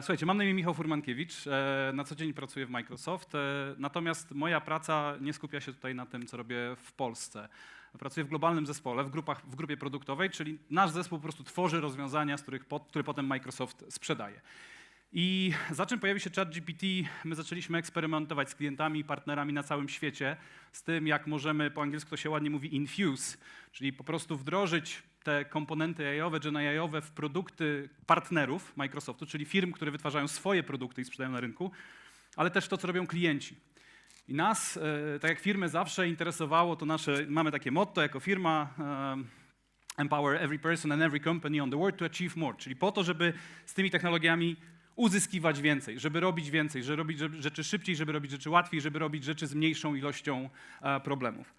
Słuchajcie, mam na imię Michał Furmankiewicz. e, Na co dzień pracuję w Microsoft. e, Natomiast moja praca nie skupia się tutaj na tym, co robię w Polsce. Pracuję w globalnym zespole, w, grupach, w grupie produktowej, czyli nasz zespół po prostu tworzy rozwiązania, z których po, które potem Microsoft sprzedaje. I za czym pojawił się ChatGPT, my zaczęliśmy eksperymentować z klientami i partnerami na całym świecie, z tym jak możemy, po angielsku to się ładnie mówi infuse, czyli po prostu wdrożyć te komponenty AI-owe, Gen AI-owe w produkty partnerów Microsoftu, czyli firm, które wytwarzają swoje produkty i sprzedają na rynku, ale też to, co robią klienci. I nas, e, tak jak firmy zawsze interesowało, to nasze, mamy takie motto jako firma, e, empower every person and every company on the world to achieve more, czyli po to, żeby z tymi technologiami uzyskiwać więcej, żeby robić więcej, żeby robić rzeczy szybciej, żeby robić rzeczy łatwiej, żeby robić rzeczy z mniejszą ilością e, problemów.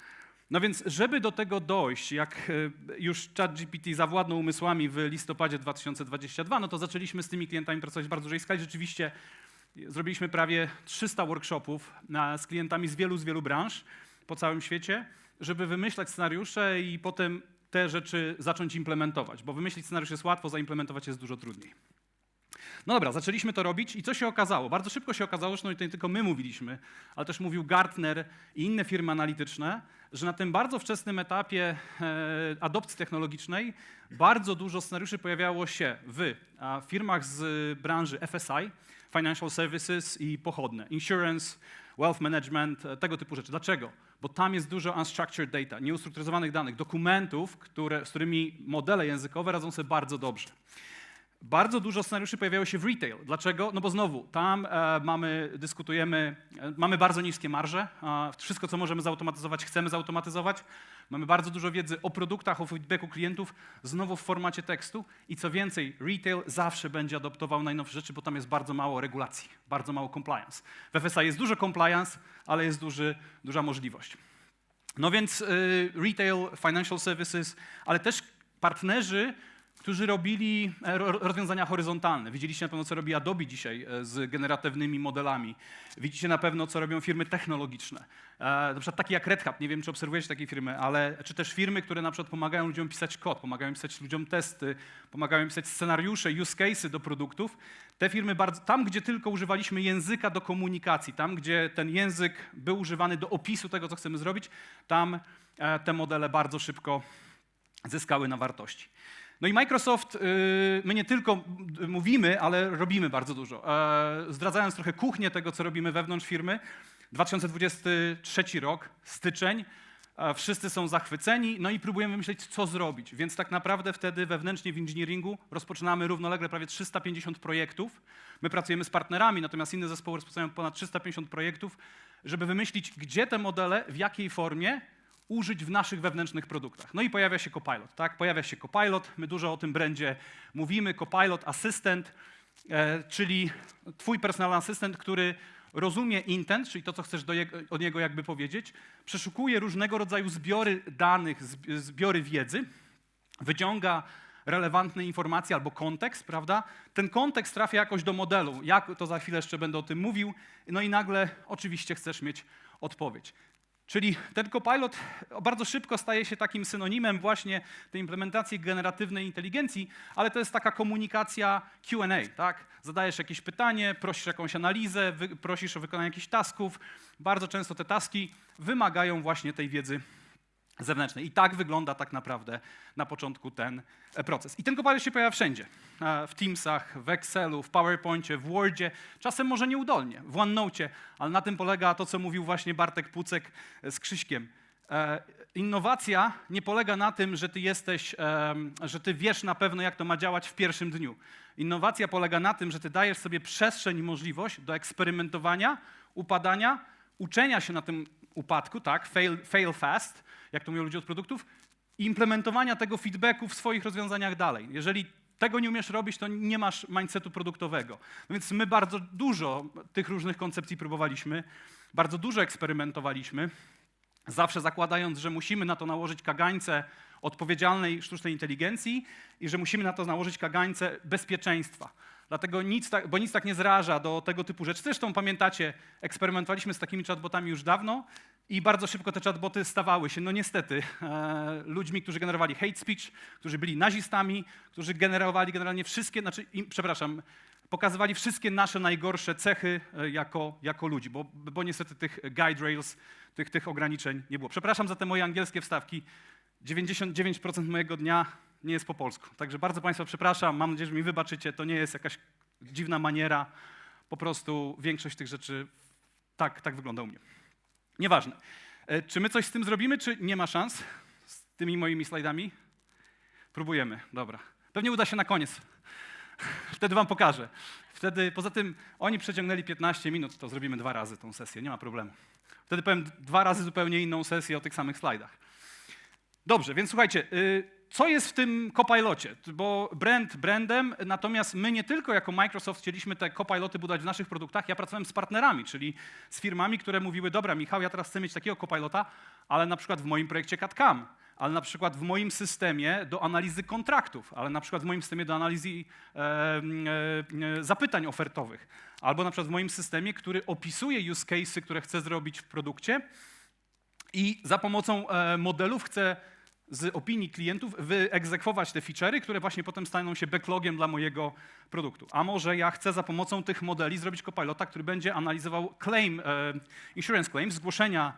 No więc, żeby do tego dojść, jak e, już ChatGPT zawładnął umysłami w listopadzie 2022, no to zaczęliśmy z tymi klientami pracować w bardzo dużej skali. Rzeczywiście zrobiliśmy prawie 300 workshopów na, z klientami z wielu, z wielu branż po całym świecie, żeby wymyślać scenariusze i potem te rzeczy zacząć implementować, bo wymyślić scenariusz jest łatwo, zaimplementować jest dużo trudniej. No dobra, zaczęliśmy to robić i co się okazało? Bardzo szybko się okazało, że no nie tylko my mówiliśmy, ale też mówił Gartner i inne firmy analityczne, że na tym bardzo wczesnym etapie e, adopcji technologicznej bardzo dużo scenariuszy pojawiało się w firmach z branży FSI, Financial Services i pochodne, insurance, wealth management, e, tego typu rzeczy. Dlaczego? Bo tam jest dużo unstructured data, nieustrukturyzowanych danych, dokumentów, które, z którymi modele językowe radzą sobie bardzo dobrze. Bardzo dużo scenariuszy pojawiało się w retail. Dlaczego? No bo znowu, tam e, mamy, dyskutujemy, e, mamy bardzo niskie marże. E, wszystko, co możemy zautomatyzować, chcemy zautomatyzować. Mamy bardzo dużo wiedzy o produktach, o feedbacku klientów, znowu w formacie tekstu. I co więcej, retail zawsze będzie adoptował najnowsze rzeczy, bo tam jest bardzo mało regulacji, bardzo mało compliance. W FSA jest dużo compliance, ale jest duży, duża możliwość. No więc y, retail, financial services, ale też partnerzy, którzy robili e, ro- rozwiązania horyzontalne. Widzieliście na pewno, co robi Adobe dzisiaj e, z generatywnymi modelami. Widzicie na pewno, co robią firmy technologiczne. E, Na przykład takie jak Red Hat, nie wiem, czy obserwujecie takie firmy, ale czy też firmy, które na przykład pomagają ludziom pisać kod, pomagają pisać ludziom testy, pomagają pisać scenariusze, use cases do produktów. Te firmy bardzo, tam, gdzie tylko używaliśmy języka do komunikacji, tam, gdzie ten język był używany do opisu tego, co chcemy zrobić, tam te modele bardzo szybko zyskały na wartości. No i Microsoft, y, my nie tylko mówimy, ale robimy bardzo dużo. E, Zdradzając trochę kuchnię tego, co robimy wewnątrz firmy, 2023 rok, styczeń, e, wszyscy są zachwyceni, no i próbujemy myśleć, co zrobić. Więc tak naprawdę wtedy wewnętrznie w engineeringu rozpoczynamy równolegle prawie 350 projektów. My pracujemy z partnerami, natomiast inne zespoły rozpoczynają ponad 350 projektów, żeby wymyślić, gdzie te modele, w jakiej formie użyć w naszych wewnętrznych produktach. No i pojawia się Copilot, tak? Pojawia się Copilot, my dużo o tym brandzie mówimy, Copilot Assistant, e, czyli twój personalny asystent, który rozumie intent, czyli to, co chcesz jego, od niego jakby powiedzieć, przeszukuje różnego rodzaju zbiory danych, zb- zbiory wiedzy, wyciąga relevantne informacje albo kontekst, prawda? Ten kontekst trafia jakoś do modelu. Jak to za chwilę jeszcze będę o tym mówił. No i nagle oczywiście chcesz mieć odpowiedź. Czyli ten copilot bardzo szybko staje się takim synonimem właśnie tej implementacji generatywnej inteligencji, ale to jest taka komunikacja Q&A, tak? Zadajesz jakieś pytanie, prosisz jakąś analizę, prosisz o wykonanie jakichś tasków. Bardzo często te taski wymagają właśnie tej wiedzy zewnętrznej. I tak wygląda tak naprawdę na początku ten e, proces. I ten copilot się pojawia wszędzie. E, W Teamsach, w Excelu, w PowerPoincie, w Wordzie, czasem może nieudolnie, w OneNote, ale na tym polega to, co mówił właśnie Bartek Pucek e, z Krzyśkiem. Innowacja nie polega na tym, że ty jesteś, że ty wiesz na pewno, jak to ma działać w pierwszym dniu. Innowacja polega na tym, że ty dajesz sobie przestrzeń i możliwość do eksperymentowania, upadania, uczenia się na tym upadku, tak, fail, fail fast, jak to mówią ludzie od produktów, i implementowania tego feedbacku w swoich rozwiązaniach dalej. Jeżeli tego nie umiesz robić, to nie masz mindsetu produktowego. No więc my bardzo dużo tych różnych koncepcji próbowaliśmy, bardzo dużo eksperymentowaliśmy, zawsze zakładając, że musimy na to nałożyć kagańce odpowiedzialnej sztucznej inteligencji i że musimy na to nałożyć kagańce bezpieczeństwa. Dlatego nic tak, bo nic tak nie zraża do tego typu rzeczy. Zresztą pamiętacie, eksperymentowaliśmy z takimi chatbotami już dawno i bardzo szybko te chatboty stawały się, no niestety, e, ludźmi, którzy generowali hate speech, którzy byli nazistami, którzy generowali generalnie wszystkie, znaczy, im, przepraszam, pokazywali wszystkie nasze najgorsze cechy e, jako, jako ludzi, bo, bo niestety tych guide rails, tych, tych ograniczeń nie było. Przepraszam za te moje angielskie wstawki. 99% mojego dnia nie jest po polsku. Także bardzo Państwa przepraszam, mam nadzieję, że mi wybaczycie. To nie jest jakaś dziwna maniera. Po prostu większość tych rzeczy tak, tak wygląda u mnie. Nieważne. E, Czy my coś z tym zrobimy, czy nie ma szans z tymi moimi slajdami? Próbujemy, dobra. Pewnie uda się na koniec. Wtedy wam pokażę. Wtedy, poza tym, oni przeciągnęli 15 minut, to zrobimy dwa razy tą sesję, nie ma problemu. Wtedy powiem dwa razy zupełnie inną sesję o tych samych slajdach. Dobrze, więc słuchajcie, y, co jest w tym copilocie? Bo brand brandem, natomiast my nie tylko jako Microsoft chcieliśmy te copiloty budować w naszych produktach, ja pracowałem z partnerami, czyli z firmami, które mówiły, dobra Michał, ja teraz chcę mieć takiego copilota, ale na przykład w moim projekcie CAD-CAM, ale na przykład w moim systemie do analizy kontraktów, ale na przykład w moim systemie do analizy e, e, zapytań ofertowych, albo na przykład w moim systemie, który opisuje use cases, które chcę zrobić w produkcie i za pomocą e, modelów chcę z opinii klientów wyegzekwować te feature'y, które właśnie potem staną się backlogiem dla mojego produktu. A może ja chcę za pomocą tych modeli zrobić copilota, który będzie analizował claim, e, insurance claims, zgłoszenia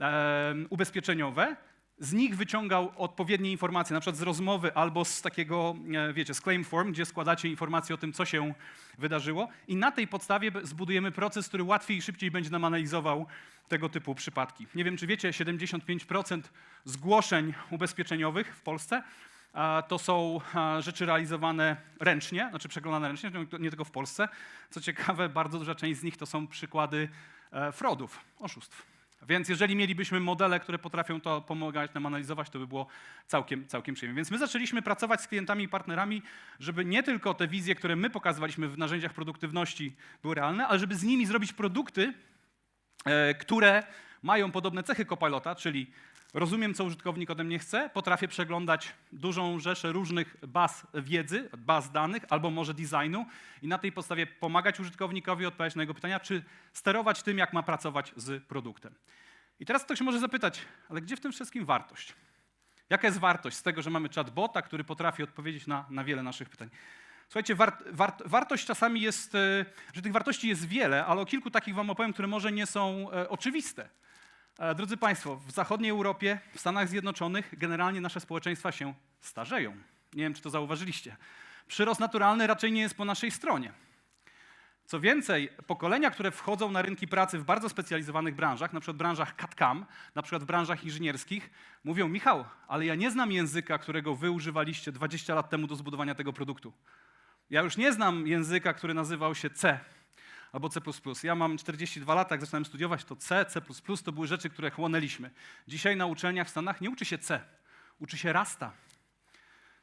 e, ubezpieczeniowe, z nich wyciągał odpowiednie informacje, na przykład z rozmowy albo z takiego, e, wiecie, z claim form, gdzie składacie informacje o tym, co się wydarzyło i na tej podstawie zbudujemy proces, który łatwiej i szybciej będzie nam analizował tego typu przypadki. Nie wiem, czy wiecie, 75% zgłoszeń ubezpieczeniowych w Polsce to są rzeczy realizowane ręcznie, znaczy przeglądane ręcznie, nie- nie tylko w Polsce. Co ciekawe, bardzo duża część z nich to są przykłady e, fraudów, oszustw. Więc jeżeli mielibyśmy modele, które potrafią to pomagać nam analizować, to by było całkiem, całkiem przyjemnie. Więc my zaczęliśmy pracować z klientami i partnerami, żeby nie tylko te wizje, które my pokazywaliśmy w narzędziach produktywności były realne, ale żeby z nimi zrobić produkty, e, które mają podobne cechy Copilota, czyli rozumiem, co użytkownik ode mnie chce, potrafię przeglądać dużą rzeszę różnych baz wiedzy, baz danych albo może designu i na tej podstawie pomagać użytkownikowi odpowiadać na jego pytania, czy sterować tym, jak ma pracować z produktem. I teraz ktoś może zapytać, ale gdzie w tym wszystkim wartość? Jaka jest wartość z tego, że mamy chatbota, który potrafi odpowiedzieć na, na wiele naszych pytań? Słuchajcie, wart, wart, wartość czasami jest, e, że tych wartości jest wiele, ale o kilku takich wam opowiem, które może nie są e, oczywiste. E, Drodzy Państwo, w zachodniej Europie, w Stanach Zjednoczonych generalnie nasze społeczeństwa się starzeją. Nie wiem, czy to zauważyliście. Przyrost naturalny raczej nie jest po naszej stronie. Co więcej, pokolenia, które wchodzą na rynki pracy w bardzo specjalizowanych branżach, na przykład w branżach CAD-CAM, na przykład w branżach inżynierskich, mówią, Michał, ale ja nie znam języka, którego wy używaliście 20 lat temu do zbudowania tego produktu. Ja już nie znam języka, który nazywał się C albo C++. Ja mam 42 lata, jak zaczynałem studiować, to C, C++ to były rzeczy, które chłonęliśmy. Dzisiaj na uczelniach w Stanach nie uczy się C, uczy się Rasta.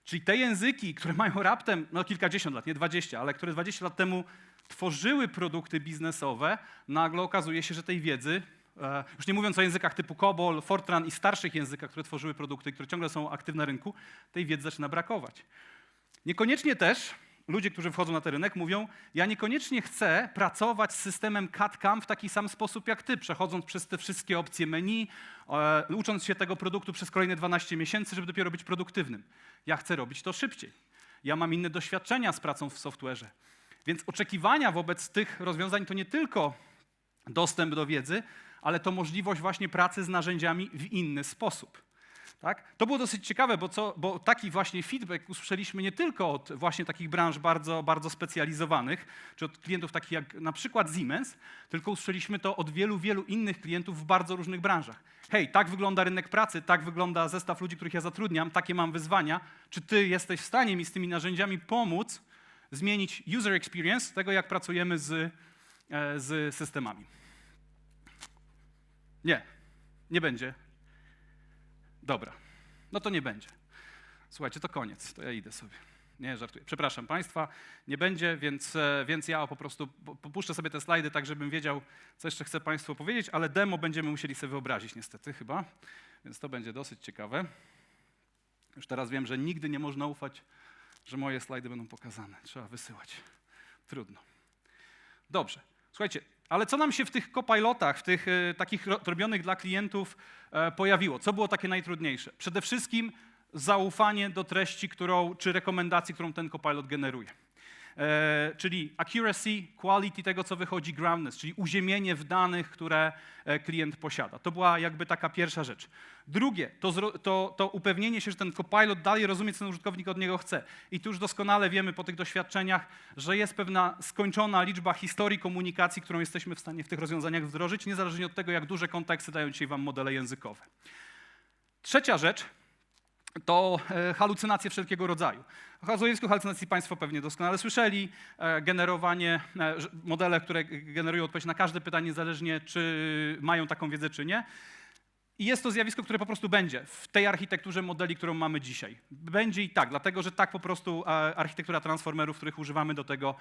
Czyli te języki, które mają raptem, no kilkadziesiąt lat, nie 20, ale które 20 lat temu tworzyły produkty biznesowe, nagle okazuje się, że tej wiedzy, e, już nie mówiąc o językach typu COBOL, Fortran i starszych językach, które tworzyły produkty, które ciągle są aktywne na rynku, tej wiedzy zaczyna brakować. Niekoniecznie też ludzie, którzy wchodzą na ten rynek, mówią: Ja niekoniecznie chcę pracować z systemem CAD-CAM w taki sam sposób jak ty, przechodząc przez te wszystkie opcje menu, e, ucząc się tego produktu przez kolejne 12 miesięcy, żeby dopiero być produktywnym. Ja chcę robić to szybciej. Ja mam inne doświadczenia z pracą w software'ze. Więc oczekiwania wobec tych rozwiązań to nie tylko dostęp do wiedzy, ale to możliwość właśnie pracy z narzędziami w inny sposób. Tak? To było dosyć ciekawe, bo, co, bo taki właśnie feedback usłyszeliśmy nie tylko od właśnie takich branż bardzo, bardzo specjalizowanych, czy od klientów takich jak na przykład Siemens, tylko usłyszeliśmy to od wielu, wielu innych klientów w bardzo różnych branżach. Hej, tak wygląda rynek pracy, tak wygląda zestaw ludzi, których ja zatrudniam, takie mam wyzwania. Czy ty jesteś w stanie mi z tymi narzędziami pomóc zmienić user experience tego, jak pracujemy z, e, z systemami? Nie, nie będzie. Dobra, no to nie będzie. Słuchajcie, to koniec, to ja idę sobie. Nie, żartuję. Przepraszam Państwa, nie będzie, więc, e, więc ja po prostu po- popuszczę sobie te slajdy tak, żebym wiedział, co jeszcze chcę Państwu powiedzieć, ale demo będziemy musieli sobie wyobrazić niestety chyba, więc to będzie dosyć ciekawe. Już teraz wiem, że nigdy nie można ufać, że moje slajdy będą pokazane. Trzeba wysyłać. Trudno. Dobrze. Słuchajcie, ale co nam się w tych copilotach, w tych e, takich ro- robionych dla klientów e, pojawiło? Co było takie najtrudniejsze? Przede wszystkim zaufanie do treści, którą, czy rekomendacji, którą ten copilot generuje. E, czyli accuracy, quality tego, co wychodzi, groundness, czyli uziemienie w danych, które e, klient posiada. To była jakby taka pierwsza rzecz. Drugie, to, to, to upewnienie się, że ten copilot dalej rozumie, co ten użytkownik od niego chce. I tu już doskonale wiemy po tych doświadczeniach, że jest pewna skończona liczba historii komunikacji, którą jesteśmy w stanie w tych rozwiązaniach wdrożyć, niezależnie od tego, jak duże konteksty dają dzisiaj wam modele językowe. Trzecia rzecz to e, halucynacje wszelkiego rodzaju. O halucynacjach halucynacji Państwo pewnie doskonale słyszeli. E, Generowanie, e, modele, które generują odpowiedź na każde pytanie, niezależnie czy mają taką wiedzę, czy nie. I jest to zjawisko, które po prostu będzie w tej architekturze modeli, którą mamy dzisiaj. Będzie i tak, dlatego że tak po prostu architektura transformerów, których używamy do tego,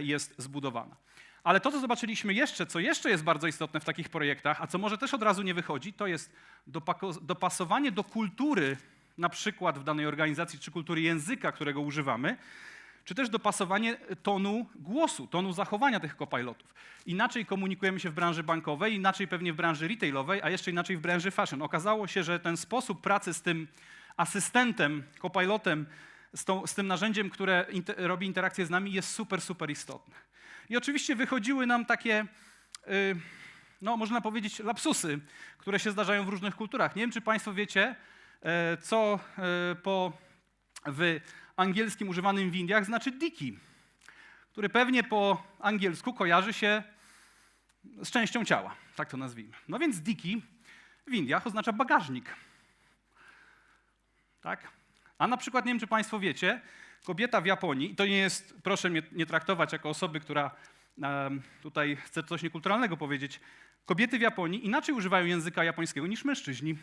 jest zbudowana. Ale to, co zobaczyliśmy jeszcze, co jeszcze jest bardzo istotne w takich projektach, a co może też od razu nie wychodzi, to jest dopasowanie do kultury, na przykład w danej organizacji, czy kultury języka, którego używamy, czy też dopasowanie tonu głosu, tonu zachowania tych kopilotów. Inaczej komunikujemy się w branży bankowej, inaczej pewnie w branży retailowej, a jeszcze inaczej w branży fashion. Okazało się, że ten sposób pracy z tym asystentem, copilotem, z, z tym narzędziem, które inter, robi interakcję z nami, jest super, super istotne. I oczywiście wychodziły nam takie, y, no można powiedzieć, lapsusy, które się zdarzają w różnych kulturach. Nie wiem, czy Państwo wiecie, co e, po w angielskim używanym w Indiach znaczy dicky, który pewnie po angielsku kojarzy się z częścią ciała, tak to nazwijmy. No więc dicky w Indiach oznacza bagażnik. Tak? A na przykład, nie wiem, czy Państwo wiecie, kobieta w Japonii, to nie jest, proszę mnie nie traktować jako osoby, która em, tutaj chce coś niekulturalnego powiedzieć, kobiety w Japonii inaczej używają języka japońskiego niż mężczyźni.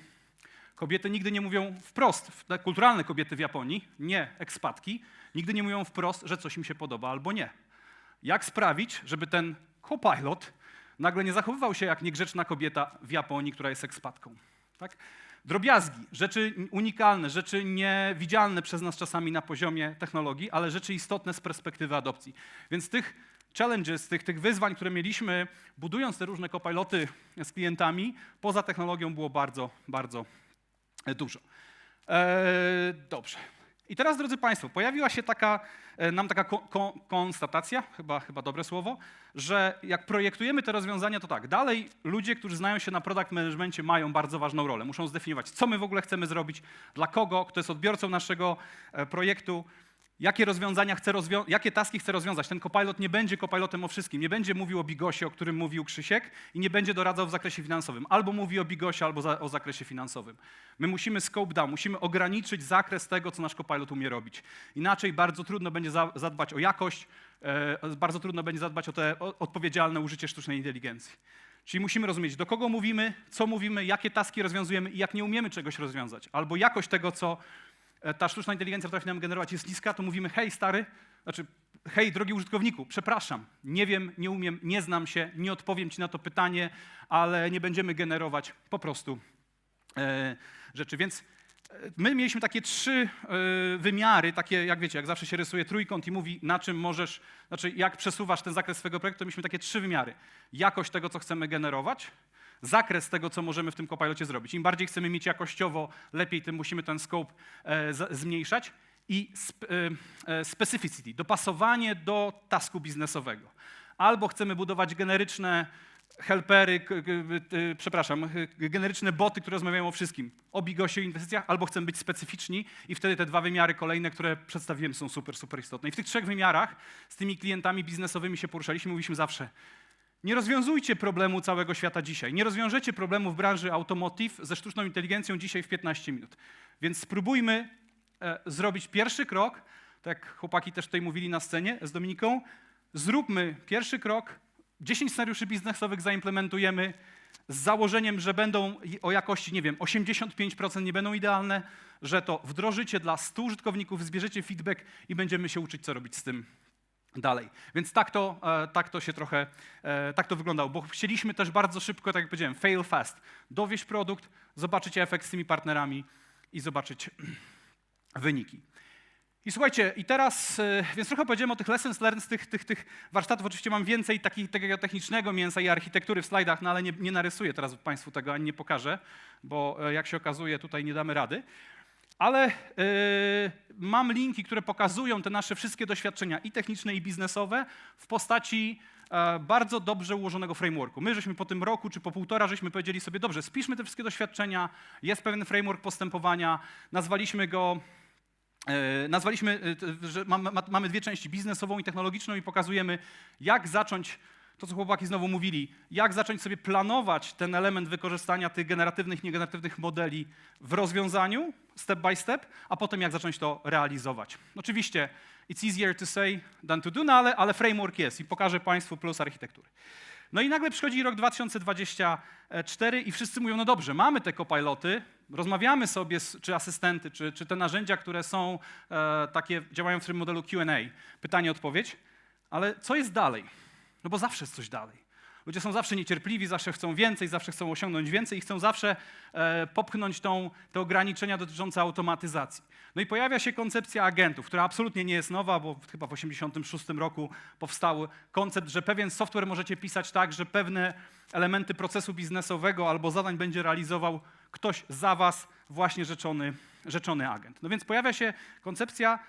Kobiety nigdy nie mówią wprost, te kulturalne kobiety w Japonii, nie ekspatki, nigdy nie mówią wprost, że coś im się podoba albo nie. Jak sprawić, żeby ten copilot nagle nie zachowywał się jak niegrzeczna kobieta w Japonii, która jest ekspatką? Tak? Drobiazgi, rzeczy unikalne, rzeczy niewidzialne przez nas czasami na poziomie technologii, ale rzeczy istotne z perspektywy adopcji. Więc tych challenges, tych, tych wyzwań, które mieliśmy, budując te różne copiloty z klientami, poza technologią było bardzo, bardzo dużo. Eee, dobrze. I teraz, drodzy Państwo, pojawiła się taka, e, nam taka ko- ko- konstatacja, chyba, chyba dobre słowo, że jak projektujemy te rozwiązania, to tak, dalej ludzie, którzy znają się na product managemencie, mają bardzo ważną rolę. Muszą zdefiniować, co my w ogóle chcemy zrobić, dla kogo, kto jest odbiorcą naszego e, projektu, jakie rozwiązania chce rozwią- jakie taski chce rozwiązać. Ten copilot nie będzie copilotem o wszystkim, nie będzie mówił o bigosie, o którym mówił Krzysiek i nie będzie doradzał w zakresie finansowym. Albo mówi o bigosie, albo za, o zakresie finansowym. My musimy scope down, musimy ograniczyć zakres tego, co nasz copilot umie robić. Inaczej bardzo trudno będzie za, zadbać o jakość, e, bardzo trudno będzie zadbać o te o, odpowiedzialne użycie sztucznej inteligencji. Czyli musimy rozumieć, do kogo mówimy, co mówimy, jakie taski rozwiązujemy i jak nie umiemy czegoś rozwiązać, albo jakość tego, co ta sztuczna inteligencja potrafi nam generować jest niska, to mówimy hej stary, znaczy hej drogi użytkowniku, przepraszam, nie wiem, nie umiem, nie znam się, nie odpowiem ci na to pytanie, ale nie będziemy generować po prostu e, rzeczy. Więc e, my mieliśmy takie trzy e, wymiary, takie jak wiecie, jak zawsze się rysuje trójkąt i mówi na czym możesz, znaczy jak przesuwasz ten zakres swojego projektu, to mieliśmy takie trzy wymiary. Jakość tego, co chcemy generować, zakres tego, co możemy w tym copilocie zrobić. Im bardziej chcemy mieć jakościowo lepiej, tym musimy ten scope e, z, zmniejszać. I sp, e, e, specificity, dopasowanie do tasku biznesowego. Albo chcemy budować generyczne helpery, przepraszam, generyczne boty, które rozmawiają o wszystkim, o bigosie i inwestycjach, albo chcemy być specyficzni i wtedy te dwa wymiary kolejne, które przedstawiłem są super, super istotne. I w tych trzech wymiarach z tymi klientami biznesowymi się poruszaliśmy, mówiliśmy zawsze, nie rozwiązujcie problemu całego świata dzisiaj. Nie rozwiążecie problemu w branży automotive ze sztuczną inteligencją dzisiaj w 15 minut. Więc spróbujmy e, zrobić pierwszy krok, tak jak chłopaki też tutaj mówili na scenie z Dominiką, zróbmy pierwszy krok, 10 scenariuszy biznesowych zaimplementujemy z założeniem, że będą o jakości, nie wiem, 85% nie będą idealne, że to wdrożycie dla 100 użytkowników, zbierzecie feedback i będziemy się uczyć, co robić z tym dalej. Więc tak to, e, tak to się trochę, e, tak to wyglądało, bo chcieliśmy też bardzo szybko, tak jak powiedziałem, fail fast, dowieść produkt, zobaczyć efekt z tymi partnerami i zobaczyć wyniki. I słuchajcie, i teraz, e, więc trochę powiedziałem o tych lessons learned z tych, tych, tych warsztatów. Oczywiście mam więcej takiego technicznego mięsa i architektury w slajdach, no ale nie, nie narysuję teraz Państwu tego, ani nie pokażę, bo jak się okazuje, tutaj nie damy rady. Ale e, mam linki, które pokazują te nasze wszystkie doświadczenia i techniczne, i biznesowe w postaci e, bardzo dobrze ułożonego frameworku. My żeśmy po tym roku czy po półtora żeśmy powiedzieli sobie, dobrze, spiszmy te wszystkie doświadczenia, jest pewien framework postępowania, nazwaliśmy go E, Nazwaliśmy, e, że mamy, ma- mamy dwie części, biznesową i technologiczną i pokazujemy, jak zacząć, to co chłopaki znowu mówili, jak zacząć sobie planować ten element wykorzystania tych generatywnych, niegeneratywnych modeli w rozwiązaniu, step by step, a potem jak zacząć to realizować. Oczywiście, it's easier to say than to do, no ale, ale framework jest i pokażę Państwu plus architektury. No i nagle przychodzi rok 2024 i wszyscy mówią, no dobrze, mamy te copiloty, rozmawiamy sobie, z, czy asystenty, czy, czy te narzędzia, które są e, takie, działają w tym modelu Q&A, pytanie, odpowiedź, ale co jest dalej? No bo zawsze jest coś dalej. Ludzie są zawsze niecierpliwi, zawsze chcą więcej, zawsze chcą osiągnąć więcej i chcą zawsze e, popchnąć tą, te ograniczenia dotyczące automatyzacji. No i pojawia się koncepcja agentów, która absolutnie nie jest nowa, bo chyba w 1986 roku powstał koncept, że pewien software możecie pisać tak, że pewne elementy procesu biznesowego albo zadań będzie realizował ktoś za was, właśnie rzeczony, rzeczony agent. No więc pojawia się koncepcja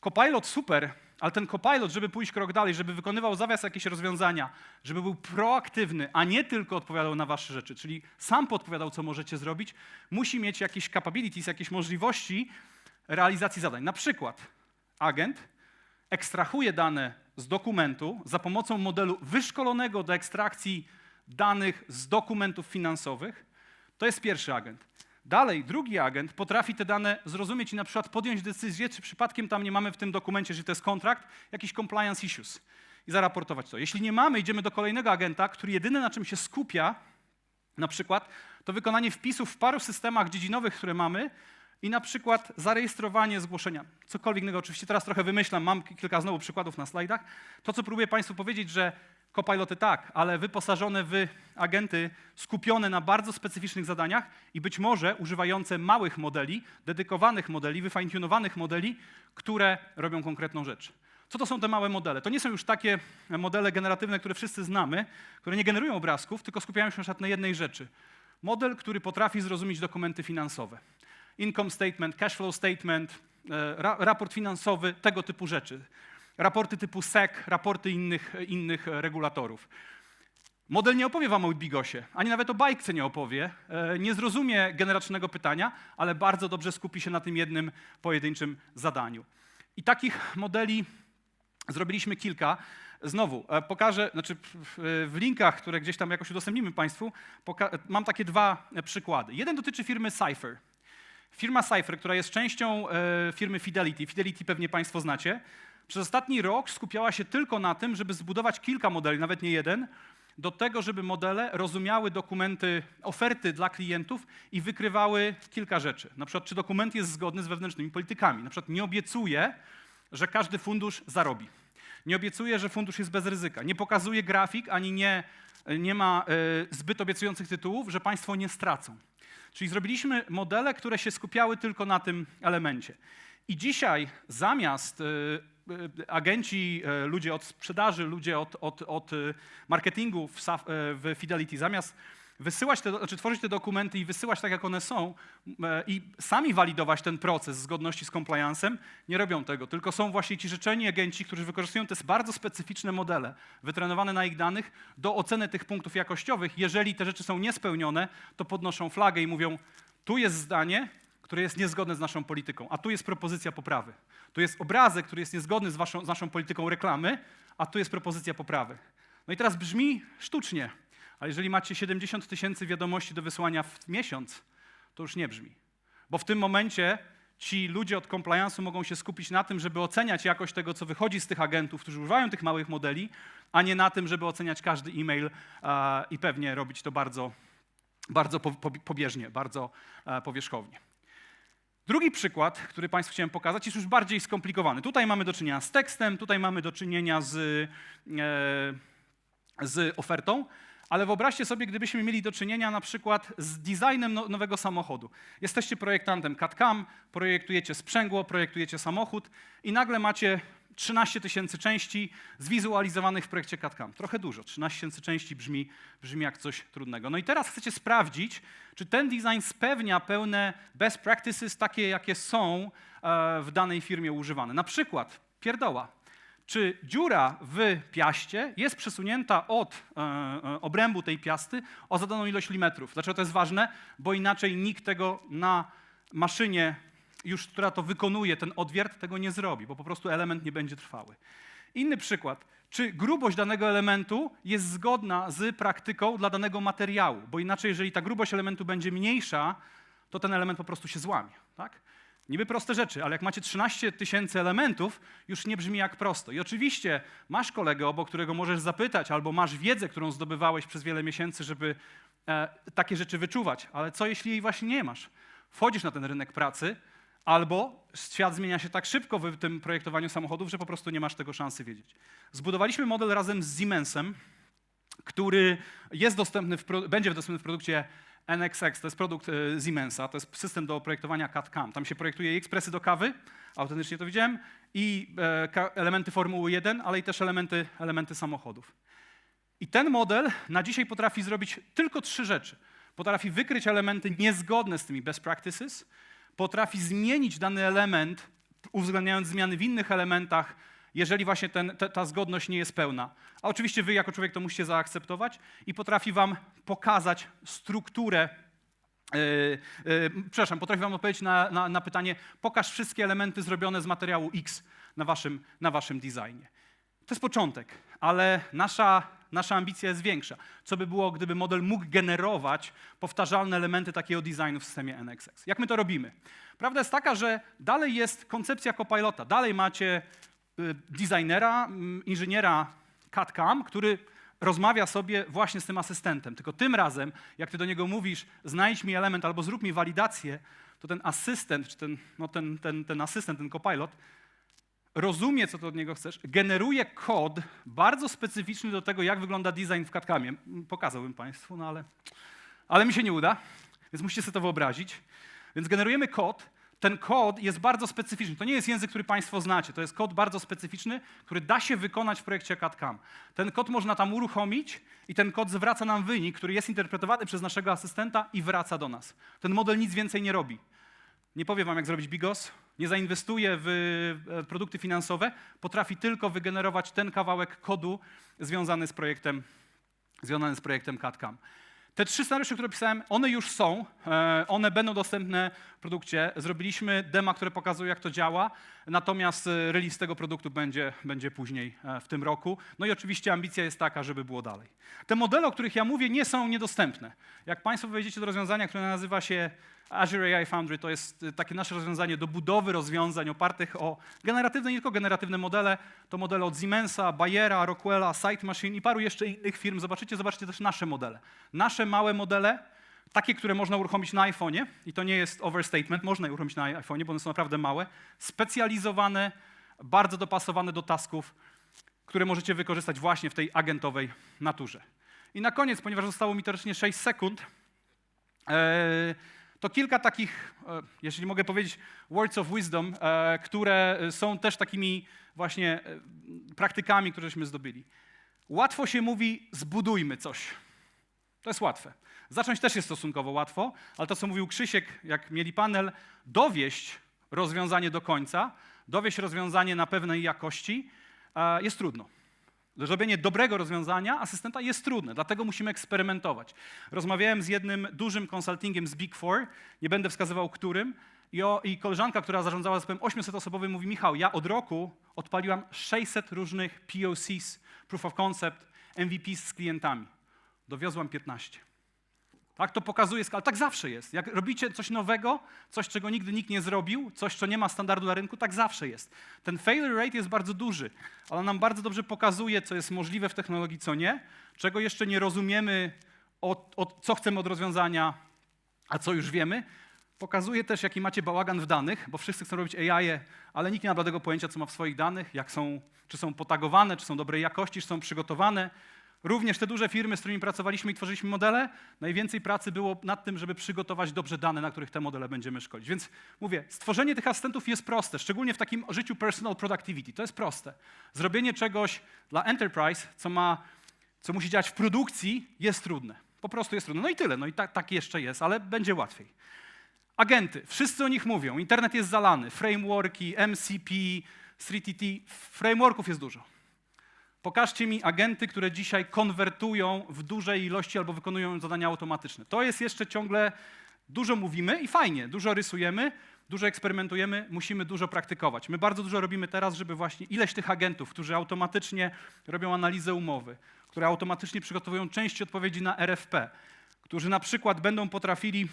Copilot super, ale ten Copilot, żeby pójść krok dalej, żeby wykonywał za was jakieś rozwiązania, żeby był proaktywny, a nie tylko odpowiadał na wasze rzeczy, czyli sam podpowiadał, co możecie zrobić, musi mieć jakieś capabilities, jakieś możliwości realizacji zadań. Na przykład agent ekstrahuje dane z dokumentu za pomocą modelu wyszkolonego do ekstrakcji danych z dokumentów finansowych. To jest pierwszy agent. Dalej, drugi agent potrafi te dane zrozumieć i na przykład podjąć decyzję, czy przypadkiem tam nie mamy w tym dokumencie, że to jest kontrakt, jakiś compliance issues i zaraportować to. Jeśli nie mamy, idziemy do kolejnego agenta, który jedyne na czym się skupia, na przykład, to wykonanie wpisów w paru systemach dziedzinowych, które mamy i na przykład zarejestrowanie zgłoszenia. Cokolwiek innego, oczywiście teraz trochę wymyślam, mam ki- kilka znowu przykładów na slajdach. To, co próbuję Państwu powiedzieć, że Copiloty tak, ale wyposażone w agenty skupione na bardzo specyficznych zadaniach i być może używające małych modeli, dedykowanych modeli, wyfine-tunowanych modeli, które robią konkretną rzecz. Co to są te małe modele? To nie są już takie modele generatywne, które wszyscy znamy, które nie generują obrazków, tylko skupiają się na jednej rzeczy. Model, który potrafi zrozumieć dokumenty finansowe. Income statement, cash flow statement, e, ra raport finansowy, tego typu rzeczy. Raporty typu SEC, raporty innych, innych e, regulatorów. Model nie opowie wam o Bigosie, ani nawet o bajce nie opowie, e, nie zrozumie generacznego pytania, ale bardzo dobrze skupi się na tym jednym pojedynczym zadaniu. I takich modeli zrobiliśmy kilka. Znowu, e, pokażę, znaczy w- linkach, które gdzieś tam jakoś udostępnimy Państwu, mam takie dwa przykłady. Jeden dotyczy firmy Cypher. Firma Cypher, która jest częścią firmy Fidelity, Fidelity pewnie Państwo znacie, przez ostatni rok skupiała się tylko na tym, żeby zbudować kilka modeli, nawet nie jeden, do tego, żeby modele rozumiały dokumenty, oferty dla klientów i wykrywały kilka rzeczy. Na przykład, czy dokument jest zgodny z wewnętrznymi politykami. Na przykład nie obiecuje, że każdy fundusz zarobi. Nie obiecuje, że fundusz jest bez ryzyka. Nie pokazuje grafik, ani nie, nie ma e, zbyt obiecujących tytułów, że państwo nie stracą. Czyli zrobiliśmy modele, które się skupiały tylko na tym elemencie. I dzisiaj zamiast e, agenci, e, ludzie od sprzedaży, ludzie od, od, od e, marketingu w, e, w Fidelity, zamiast wysyłać te, znaczy tworzyć te dokumenty i wysyłać tak, jak one są e, i sami walidować ten proces zgodności z compliance'em, nie robią tego, tylko są właśnie ci życzeni agenci, którzy wykorzystują te bardzo specyficzne modele, wytrenowane na ich danych, do oceny tych punktów jakościowych. Jeżeli te rzeczy są niespełnione, to podnoszą flagę i mówią, tu jest zdanie, które jest niezgodne z naszą polityką, a tu jest propozycja poprawy. Tu jest obrazek, który jest niezgodny z, waszą, z naszą polityką reklamy, a tu jest propozycja poprawy. No i teraz brzmi sztucznie, ale jeżeli macie 70 tysięcy wiadomości do wysłania w miesiąc, to już nie brzmi. Bo w tym momencie ci ludzie od compliance'u mogą się skupić na tym, żeby oceniać jakość tego, co wychodzi z tych agentów, którzy używają tych małych modeli, a nie na tym, żeby oceniać każdy e-mail i pewnie robić to bardzo, bardzo po, po, pobieżnie, bardzo e, powierzchownie. Drugi przykład, który Państwu chciałem pokazać, jest już bardziej skomplikowany. Tutaj mamy do czynienia z tekstem, tutaj mamy do czynienia z, e, z ofertą, ale wyobraźcie sobie, gdybyśmy mieli do czynienia na przykład z designem no, nowego samochodu. Jesteście projektantem CAD-CAM, projektujecie sprzęgło, projektujecie samochód i nagle macie 13 tysięcy części zwizualizowanych w projekcie CAD-CAM. Trochę dużo, 13 tysięcy części brzmi, brzmi jak coś trudnego. No i teraz chcecie sprawdzić, czy ten design spełnia pełne best practices, takie jakie są e, w danej firmie używane. Na przykład, pierdoła, czy dziura w piaście jest przesunięta od e, e, obrębu tej piasty o zadaną ilość milimetrów. Dlaczego to jest ważne? Bo inaczej nikt tego na maszynie, już która to wykonuje, ten odwiert, tego nie zrobi, bo po prostu element nie będzie trwały. Inny przykład. Czy grubość danego elementu jest zgodna z praktyką dla danego materiału? Bo inaczej, jeżeli ta grubość elementu będzie mniejsza, to ten element po prostu się złamie. Tak? Niby proste rzeczy, ale jak macie 13 tysięcy elementów, już nie brzmi jak prosto. I oczywiście masz kolegę obok, którego możesz zapytać, albo masz wiedzę, którą zdobywałeś przez wiele miesięcy, żeby e, takie rzeczy wyczuwać. Ale co jeśli jej właśnie nie masz? Wchodzisz na ten rynek pracy, albo świat zmienia się tak szybko w tym projektowaniu samochodów, że po prostu nie masz tego szansy wiedzieć. Zbudowaliśmy model razem z Siemensem, który jest dostępny w, będzie dostępny w produkcie NXX, to jest produkt e, Siemensa, to jest system do projektowania CAD-CAM. Tam się projektuje ekspresy do kawy, autentycznie to widziałem, i e, elementy Formuły 1, ale i też elementy, elementy samochodów. I ten model na dzisiaj potrafi zrobić tylko trzy rzeczy. Potrafi wykryć elementy niezgodne z tymi best practices, potrafi zmienić dany element, uwzględniając zmiany w innych elementach, jeżeli właśnie ten, te, ta zgodność nie jest pełna. A oczywiście wy jako człowiek to musicie zaakceptować i potrafi wam pokazać strukturę Yy, yy, przepraszam, potrafi Wam odpowiedzieć na, na, na pytanie, pokaż wszystkie elementy zrobione z materiału X na Waszym, na waszym designie. To jest początek, ale nasza, nasza ambicja jest większa. Co by było, gdyby model mógł generować powtarzalne elementy takiego designu w systemie NXX? Jak my to robimy? Prawda jest taka, że dalej jest koncepcja copilota. Dalej macie y, designera, mm, inżyniera CAD-CAM, który rozmawia sobie właśnie z tym asystentem. Tylko tym razem, jak ty do niego mówisz, znajdź mi element albo zrób mi walidację, to ten asystent, czy ten, no ten, ten, ten asystent, ten copilot, rozumie, co ty od niego chcesz, generuje kod bardzo specyficzny do tego, jak wygląda design w CAD-CAMie. Pokazałbym Państwu, no ale, ale mi się nie uda, więc musicie sobie to wyobrazić. Więc generujemy kod, ten kod jest bardzo specyficzny. To nie jest język, który Państwo znacie. To jest kod bardzo specyficzny, który da się wykonać w projekcie CAD-CAM. Ten kod można tam uruchomić i ten kod zwraca nam wynik, który jest interpretowany przez naszego asystenta i wraca do nas. Ten model nic więcej nie robi. Nie powie Wam, jak zrobić bigos, nie zainwestuje w e, produkty finansowe, potrafi tylko wygenerować ten kawałek kodu związany z projektem, związany z projektem CAD-CAM. Te trzy scenariusze, które pisałem, one już są, e, one będą dostępne w produkcie. Zrobiliśmy dema, które pokazują, jak to działa, natomiast e, release tego produktu będzie, będzie później w tym roku. No i oczywiście ambicja jest taka, żeby było dalej. Te modele, o których ja mówię, nie są niedostępne. Jak Państwo wejdziecie do rozwiązania, które nazywa się Azure AI Foundry, to jest takie nasze rozwiązanie do budowy rozwiązań opartych o generatywne, nie tylko generatywne modele, to modele od Siemensa, Bayera, Rockwella, Sight Machine i paru jeszcze innych firm. Zobaczycie, zobaczcie też nasze modele. Nasze małe modele, takie, które można uruchomić na iPhone'ie, i to nie jest overstatement, można je uruchomić na iPhone'ie, bo one są naprawdę małe, specjalizowane, bardzo dopasowane do tasków, które możecie wykorzystać właśnie w tej agentowej naturze. I na koniec, ponieważ zostało mi teoretycznie 6 sekund, e, to kilka takich, e, jeśli mogę powiedzieć, words of wisdom, e, które są też takimi właśnie praktykami, któreśmy zdobyli. Łatwo się mówi, zbudujmy coś. To jest łatwe. Zacząć też jest stosunkowo łatwo, ale to, co mówił Krzysiek, jak mieli panel, dowieść rozwiązanie do końca, dowieść rozwiązanie na pewnej jakości, jest trudno. Zrobienie dobrego rozwiązania asystenta jest trudne, dlatego musimy eksperymentować. Rozmawiałem z jednym dużym konsultingiem z Big Four, nie będę wskazywał którym, i, o, i koleżanka, która zarządzała zespołem 800-osobowym, mówi: Michał, ja od roku odpaliłam 600 różnych POCs, proof of concept, MVPs z klientami. Dowiozłam 15. Tak, to pokazuje skalę. Tak zawsze jest. Jak robicie coś nowego, coś, czego nigdy nikt nie zrobił, coś, co nie ma standardu na rynku, tak zawsze jest. Ten failure rate jest bardzo duży, ale nam bardzo dobrze pokazuje, co jest możliwe w technologii, co nie, czego jeszcze nie rozumiemy, od, od, co chcemy od rozwiązania, a co już wiemy. Pokazuje też, jaki macie bałagan w danych, bo wszyscy chcą robić AI, ale nikt nie ma bladego pojęcia, co ma w swoich danych, jak są, czy są potagowane, czy są dobrej jakości, czy są przygotowane. Również te duże firmy, z którymi pracowaliśmy i tworzyliśmy modele, najwięcej pracy było nad tym, żeby przygotować dobrze dane, na których te modele będziemy szkolić. Więc mówię, stworzenie tych asystentów jest proste, szczególnie w takim życiu personal productivity. To jest proste. Zrobienie czegoś dla enterprise, co, ma, co musi działać w produkcji, jest trudne. Po prostu jest trudne. No i tyle. No i tak, tak jeszcze jest, ale będzie łatwiej. Agenty, wszyscy o nich mówią. Internet jest zalany. Frameworki, MCP, 3TT, frameworków jest dużo. Pokażcie mi agenty, które dzisiaj konwertują w dużej ilości albo wykonują zadania automatyczne. To jest jeszcze ciągle, dużo mówimy i fajnie, dużo rysujemy, dużo eksperymentujemy, musimy dużo praktykować. My bardzo dużo robimy teraz, żeby właśnie ileś tych agentów, którzy automatycznie robią analizę umowy, które automatycznie przygotowują części odpowiedzi na RFP, którzy na przykład będą potrafili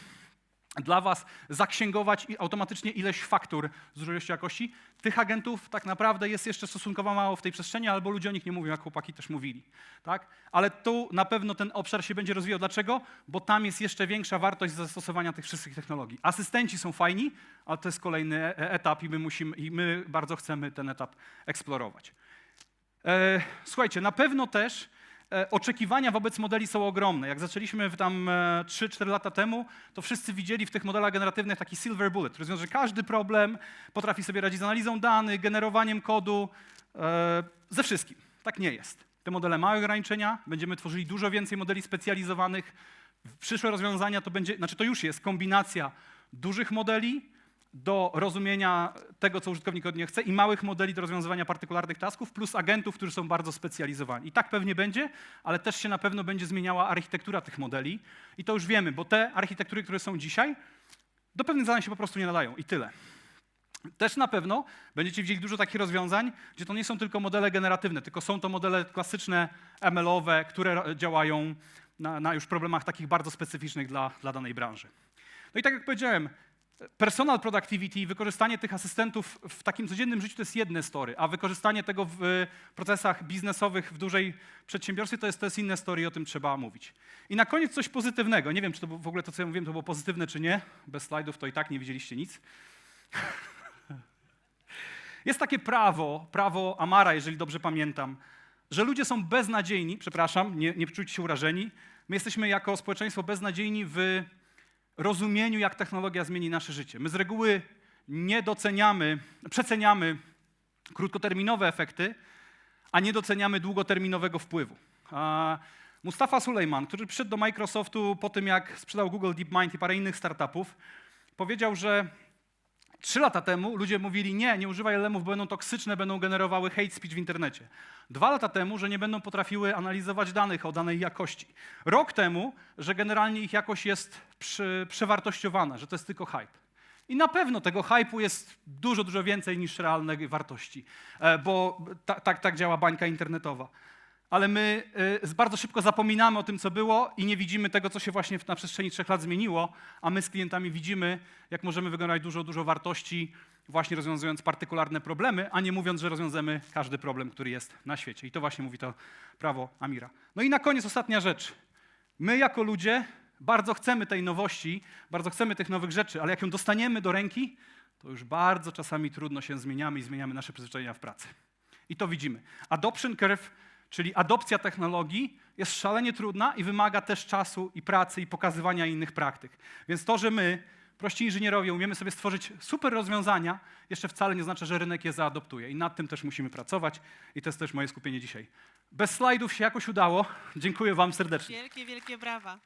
dla Was zaksięgować automatycznie ileś faktur z różnorodności jakości. Tych agentów tak naprawdę jest jeszcze stosunkowo mało w tej przestrzeni, albo ludzie o nich nie mówią, jak chłopaki też mówili. Tak? Ale tu na pewno ten obszar się będzie rozwijał. Dlaczego? Bo tam jest jeszcze większa wartość zastosowania tych wszystkich technologii. Asystenci są fajni, ale to jest kolejny e- etap i my, musimy, i my bardzo chcemy ten etap eksplorować. E, Słuchajcie, na pewno też e, oczekiwania wobec modeli są ogromne. Jak zaczęliśmy tam e, 3-4 lata temu, to wszyscy widzieli w tych modelach generatywnych taki silver bullet, który rozwiąże każdy problem, potrafi sobie radzić z analizą danych, generowaniem kodu, e, ze wszystkim. Tak nie jest. Te modele mają ograniczenia, będziemy tworzyli dużo więcej modeli specjalizowanych. Przyszłe rozwiązania to będzie, znaczy to już jest kombinacja dużych modeli, do rozumienia tego, co użytkownik od niej chce i małych modeli do rozwiązywania partykularnych tasków, plus agentów, którzy są bardzo specjalizowani. I tak pewnie będzie, ale też się na pewno będzie zmieniała architektura tych modeli. I to już wiemy, bo te architektury, które są dzisiaj, do pewnych zadań się po prostu nie nadają i tyle. Też na pewno będziecie widzieli dużo takich rozwiązań, gdzie to nie są tylko modele generatywne, tylko są to modele klasyczne, ML-owe, które działają na, na już problemach takich bardzo specyficznych dla, dla danej branży. No i tak jak powiedziałem, personal productivity wykorzystanie tych asystentów w takim codziennym życiu to jest jedne story, a wykorzystanie tego w procesach biznesowych w dużej przedsiębiorstwie to jest, to jest inne story o tym trzeba mówić. I na koniec coś pozytywnego. Nie wiem, czy to w ogóle to, co ja mówiłem, to było pozytywne, czy nie. Bez slajdów to i tak nie widzieliście nic. Jest takie prawo, prawo Amara, jeżeli dobrze pamiętam, że ludzie są beznadziejni, przepraszam, nie, nie czujcie się urażeni. My jesteśmy jako społeczeństwo beznadziejni w rozumieniu, jak technologia zmieni nasze życie. My z reguły nie doceniamy, przeceniamy krótkoterminowe efekty, a nie doceniamy długoterminowego wpływu. Mustafa Sulejman, który przyszedł do Microsoftu po tym, jak sprzedał Google DeepMind i parę innych startupów, powiedział, że Trzy lata temu ludzie mówili, nie, nie używaj LLM-ów, bo będą toksyczne, będą generowały hate speech w internecie. Dwa lata temu, że nie będą potrafiły analizować danych o danej jakości. Rok temu, że generalnie ich jakość jest przewartościowana, że to jest tylko hype. I na pewno tego hype'u jest dużo, dużo więcej niż realnej wartości, e, bo ta, tak, tak działa bańka internetowa. Ale my y, bardzo szybko zapominamy o tym, co było i nie widzimy tego, co się właśnie na przestrzeni trzech lat zmieniło, a my z klientami widzimy, jak możemy wygenerować dużo, dużo wartości właśnie rozwiązując partykularne problemy, a nie mówiąc, że rozwiążemy każdy problem, który jest na świecie. I to właśnie mówi to prawo Amira. No i na koniec ostatnia rzecz. My jako ludzie bardzo chcemy tej nowości, bardzo chcemy tych nowych rzeczy, ale jak ją dostaniemy do ręki, to już bardzo czasami trudno się zmieniamy i zmieniamy nasze przyzwyczajenia w pracy. I to widzimy. Adoption curve, czyli adopcja technologii, jest szalenie trudna i wymaga też czasu i pracy i pokazywania innych praktyk. Więc to, że my, prości inżynierowie, umiemy sobie stworzyć super rozwiązania, jeszcze wcale nie znaczy, że rynek je zaadoptuje. I nad tym też musimy pracować. I to jest też moje skupienie dzisiaj. Bez slajdów się jakoś udało. Dziękuję Wam serdecznie. Wielkie, wielkie brawa.